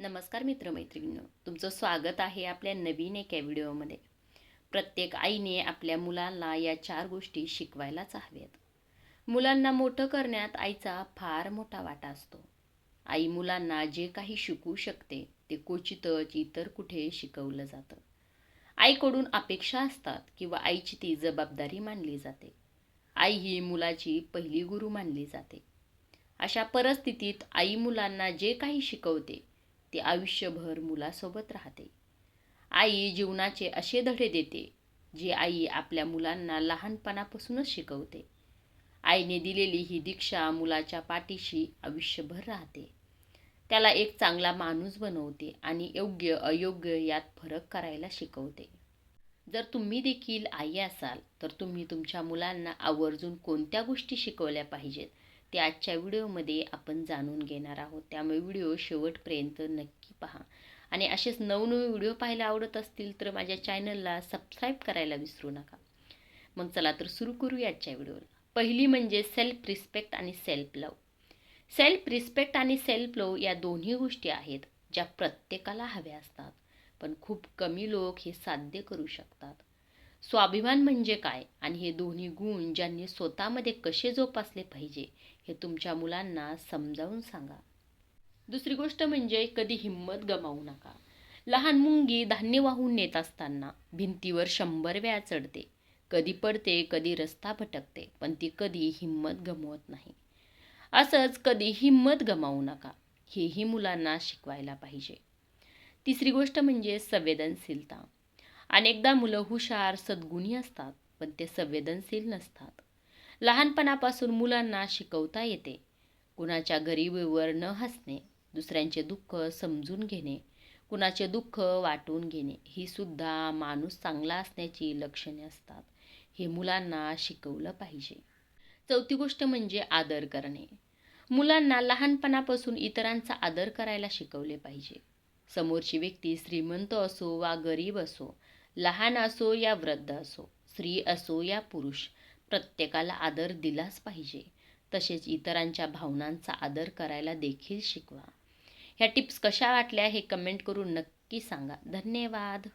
नमस्कार मित्रमैत्रिणींनो तुमचं स्वागत आहे आपल्या नवीन एका व्हिडिओमध्ये. प्रत्येक आईने आपल्या मुलांना या चार गोष्टी शिकवायलाच हव्यात. मुलांना मोठं करण्यात आईचा फार मोठा वाटा असतो. आई मुलांना जे काही शिकवू शकते ते क्वचितच इतर कुठे शिकवलं जातं. आईकडून अपेक्षा असतात किंवा आईची ती जबाबदारी मानली जाते. आई ही मुलाची पहिली गुरु मानली जाते. अशा परिस्थितीत आई मुलांना जे काही शिकवते ती आयुष्यभर मुलासोबत राहते. आई जीवनाचे असे धडे देते जे आई आपल्या मुलांना लहानपणापासूनच शिकवते. आईने दिलेली ही दीक्षा मुलाच्या पाठीशी आयुष्यभर राहते. त्याला एक चांगला माणूस बनवते आणि योग्य अयोग्य यात फरक करायला शिकवते. जर तुम्ही देखील आई असाल तर तुम्ही तुमच्या मुलांना आवर्जून कोणत्या गोष्टी शिकवल्या पाहिजेत? ते आजच्या व्हिडिओमध्ये आपण जाणून घेणार आहोत. त्यामुळे व्हिडिओ शेवटपर्यंत नक्की पहा. आणि असेच नवनवे व्हिडिओ पाहायला आवडत असतील तर माझ्या चॅनलला सबस्क्राईब करायला विसरू नका. मग चला तर सुरू करू आजच्या व्हिडिओला. पहिली म्हणजे सेल्फ रिस्पेक्ट आणि सेल्फ लव सेल्फ रिस्पेक्ट आणि सेल्फ लव या दोन्ही गोष्टी आहेत ज्या प्रत्येकाला हव्या असतात. पण खूप कमी लोक हे साध्य करू शकतात. स्वाभिमान म्हणजे काय? आणि हे दोन्ही गुण ज्यांनी स्वतःमध्ये कसे जोपासले पाहिजे हे तुमच्या मुलांना समजावून सांगा. दुसरी गोष्ट म्हणजे कधी हिंमत गमावू नका. लहान मुंगी धान्य वाहून नेत असताना भिंतीवर शंभर वेळा चढते. कधी पडते कधी रस्ता भटकते पण ती कधी हिंमत गमवत नाही. असंच कधी हिंमत गमावू नका हेही मुलांना शिकवायला पाहिजे. तिसरी गोष्ट म्हणजे संवेदनशीलता. अनेकदा मुलं हुशार सद्गुणी असतात पण ते संवेदनशील नसतात. लहानपणापासून मुलांना शिकवता येते. कुणाच्या गरिबीवर न हसणे दुसऱ्यांचे दुःख समजून घेणे कुणाचे दुःख वाटून घेणे ही सुद्धा माणूस चांगला असण्याची लक्षणे असतात. हे मुलांना शिकवलं पाहिजे. चौथी गोष्ट म्हणजे आदर करणे. मुलांना लहानपणापासून इतरांचा आदर करायला शिकवले पाहिजे. समोरची व्यक्ती श्रीमंत असो वा गरीब असो लहान असो या वृद्ध असो स्त्री असो या पुरुष प्रत्येकाला आदर दिलाच पाहिजे. तसेच इतरांच्या भावनांचा आदर करायला देखील शिकवा. ह्या टिप्स कशा वाटल्या हे कमेंट करून नक्की सांगा. धन्यवाद.